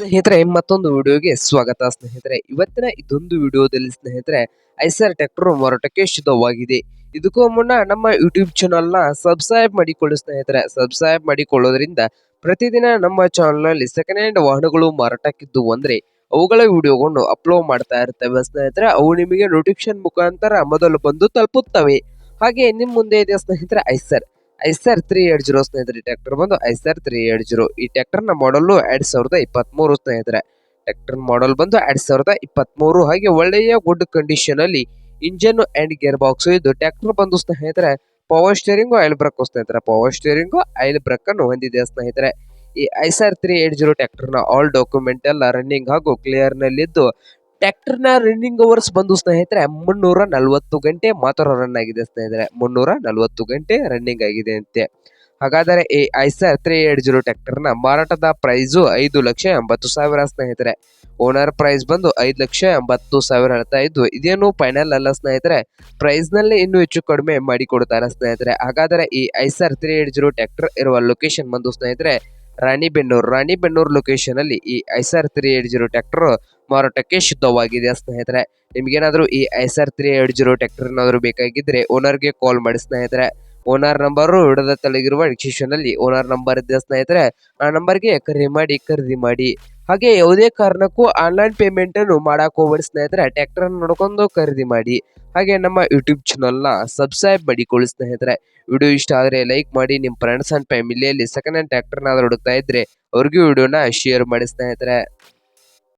ಸ್ನೇಹಿತರೆ, ಮತ್ತೊಂದು ವಿಡಿಯೋಗೆ ಸ್ವಾಗತ. ಸ್ನೇಹಿತರೆ, ಇವತ್ತಿನ ಇದೊಂದು ವಿಡಿಯೋದಲ್ಲಿ ಸ್ನೇಹಿತರೆ ಐಸರ್ ಟ್ರ್ಯಾಕ್ಟರ್ ಮಾರಾಟಕ್ಕೆ ಶುದ್ಧವಾಗಿದೆ. ಇದಕ್ಕೂ ಮುನ್ನ ನಮ್ಮ ಯೂಟ್ಯೂಬ್ ಚಾನಲ್ನ ಸಬ್ಸ್ಕ್ರೈಬ್ ಮಾಡಿಕೊಳ್ಳಿ ಸ್ನೇಹಿತರೆ. ಸಬ್ಸ್ಕ್ರೈಬ್ ಮಾಡಿಕೊಳ್ಳೋದ್ರಿಂದ ಪ್ರತಿದಿನ ನಮ್ಮ ಚಾನಲ್ನಲ್ಲಿ ಸೆಕೆಂಡ್ ಹ್ಯಾಂಡ್ ವಾಹನಗಳು ಮಾರಾಟಕ್ಕಿದ್ದು ಅಂದರೆ ಅವುಗಳ ವಿಡಿಯೋಗಳನ್ನು ಅಪ್ಲೋಡ್ ಮಾಡ್ತಾ ಇರ್ತವೆ ಸ್ನೇಹಿತರೆ. ಅವು ನಿಮಗೆ ನೋಟಿಫಿಕೇಶನ್ ಮುಖಾಂತರ ಮೊದಲು ಬಂದು ತಲುಪುತ್ತವೆ. ಹಾಗೆ ನಿಮ್ಮ ಮುಂದೆ ಇದೆ ಸ್ನೇಹಿತರೆ Eicher Eicher three eight zero ಸ್ನೇಹಿತರೆ ಟ್ರ್ಯಾಕ್ಟರ್ ಬಂದು ಐಸರ್ ತ್ರೀ ಏಟ್ ಜೀರೋ. ಈ ಟ್ರ್ಯಾಕ್ಟರ್ನ ಮಾಡಲು ಎರಡ್ ಸಾವಿರದ ಇಪ್ಪತ್ಮೂರು ಸ್ನೇಹಿತರೆ. ಟ್ರ್ಯಾಕ್ಟರ್ ಮಾಡಲ್ ಬಂದು ಎರಡ್ ಸಾವಿರದ ಇಪ್ಪತ್ಮೂರು ಹಾಗೆ ಒಳ್ಳೆಯ ಗುಡ್ ಕಂಡೀಷನ್ ಅಲ್ಲಿ ಇಂಜನ್ ಅಂಡ್ ಗೇರ್ ಬಾಕ್ಸ್ ಇದು ಟ್ರ್ಯಾಕ್ಟರ್ ಬಂದು ಸ್ನೇಹಿತರೆ ಪವರ್ ಸ್ಟೇರಿಂಗು ಆಯಿಲ್ ಬ್ರಕ್ ಸ್ನೇಹಿತರೆ. ಪವರ್ ಸ್ಟೇರಿಂಗು ಆಯಿಲ್ ಬ್ರೇಕ್ ಅನ್ನು ಹೊಂದಿದೆ ಸ್ನೇಹಿತರೆ. ಈ ಐಸರ್ ತ್ರೀ ಏಟ್ ಜೀರೋ ಟ್ರ್ಯಾಕ್ಟರ್ನ ಆಲ್ ಡಾಕ್ಯುಮೆಂಟ್ ಎಲ್ಲ ರನ್ನಿಂಗ್ ಹಾಗೂ ಕ್ಲಿಯರ್ ನಲ್ಲಿದ್ದು ಟ್ರ್ಯಾಕ್ಟರ್ನ ರನ್ನಿಂಗ್ ಅವರ್ಸ್ ಬಂದು ಸ್ನೇಹಿತರೆ, ಮುನ್ನೂರ ನಲವತ್ತು ಗಂಟೆ ಮಾತ್ರ ರನ್ ಆಗಿದೆ ಸ್ನೇಹಿತರೆ. ಮುನ್ನೂರ ನಲವತ್ತು ಗಂಟೆ ರನ್ನಿಂಗ್ ಆಗಿದೆ ಅಂತೆ. ಹಾಗಾದರೆ ಈ ಐಸರ್ ತ್ರೀ ಏಟ್ ಜೀರೋ ಟ್ರ್ಯಾಕ್ಟರ್ನ ಮಾರಾಟದ ಪ್ರೈಸು ಐದು ಲಕ್ಷ ಎಂಬತ್ತು ಸಾವಿರ ಸ್ನೇಹಿತರೆ. ಓನರ್ ಪ್ರೈಸ್ ಬಂದು ಐದು ಲಕ್ಷ ಎಂಬತ್ತು ಸಾವಿರ ಹೇಳ್ತಾ ಇದ್ದು, ಇದೇನು ಫೈನಲ್ ಅಲ್ಲ ಸ್ನೇಹಿತರೆ. ಪ್ರೈಸ್ನಲ್ಲಿ ಇನ್ನೂ ಹೆಚ್ಚು ಕಡಿಮೆ ಮಾಡಿ ಕೊಡ್ತಾರೆ ಸ್ನೇಹಿತರೆ. ಹಾಗಾದರೆ ಈ Eicher three eight zero tractor ಇರುವ ಲೊಕೇಶನ್ ಬಂದು ಸ್ನೇಹಿತರೆ, ರಾಣಿಬೆನ್ನೂರು. ರಾಣಿಬೆನ್ನೂರು ಲೊಕೇಶನ್ ಅಲ್ಲಿ ಈ Eicher three eight zero tractor ಮಾರಾಟಕ್ಕೆ ಸಿದ್ಧವಾಗಿದೆ ಸ್ನೇಹಿತರೆ. ನಿಮ್ಗೇನಾದರೂ ಈ S R three eight zero tractor ಏನಾದ್ರು ಬೇಕಾಗಿದ್ರೆ ಓನರ್ಗೆ ಕಾಲ್ ಮಾಡಿ ಸ್ನೇಹಿತರೆ. ಓನರ್ ನಂಬರು ಹಿಡದ ತಲೆಗಿರುವ ಡಿಸ್ಕ್ರಿಪ್ಷನ್ ಅಲ್ಲಿ ಓನರ್ ನಂಬರ್ ಇದೆ ಸ್ನೇಹಿತರೆ. ಆ ನಂಬರ್ಗೆ ಕರೆ ಮಾಡಿ, ಖರೀದಿ ಮಾಡಿ. ಹಾಗೆ ಯಾವುದೇ ಕಾರಣಕ್ಕೂ ಆನ್ಲೈನ್ ಪೇಮೆಂಟ್ ಅನ್ನು ಮಾಡಕ್ ಹೋಗ್ಬೇಡಿ ಸ್ನೇಹಿತರೆ. ಟ್ರ್ಯಾಕ್ಟರ್ ನೋಡ್ಕೊಂಡು ಖರೀದಿ ಮಾಡಿ. ಹಾಗೆ ನಮ್ಮ ಯೂಟ್ಯೂಬ್ ಚಾನಲ್ನ ಸಬ್ಸ್ಕ್ರೈಬ್ ಮಾಡಿಕೊಳ್ಳಿ ಸ್ನೇಹಿತರೆ. ವಿಡಿಯೋ ಇಷ್ಟ ಆದರೆ ಲೈಕ್ ಮಾಡಿ. ನಿಮ್ಮ ಫ್ರೆಂಡ್ಸ್ ಅಂಡ್ ಫ್ಯಾಮಿಲಿಯಲ್ಲಿ ಸೆಕೆಂಡ್ ಹ್ಯಾಂಡ್ ಟ್ರ್ಯಾಕ್ಟರ್ ಹುಡುಕ್ತಾ ಇದ್ದರೆ ಅವ್ರಿಗೂ ವಿಡಿಯೋನ ಶೇರ್ ಮಾಡಿ ಸ್ನೇಹಿತರೆ.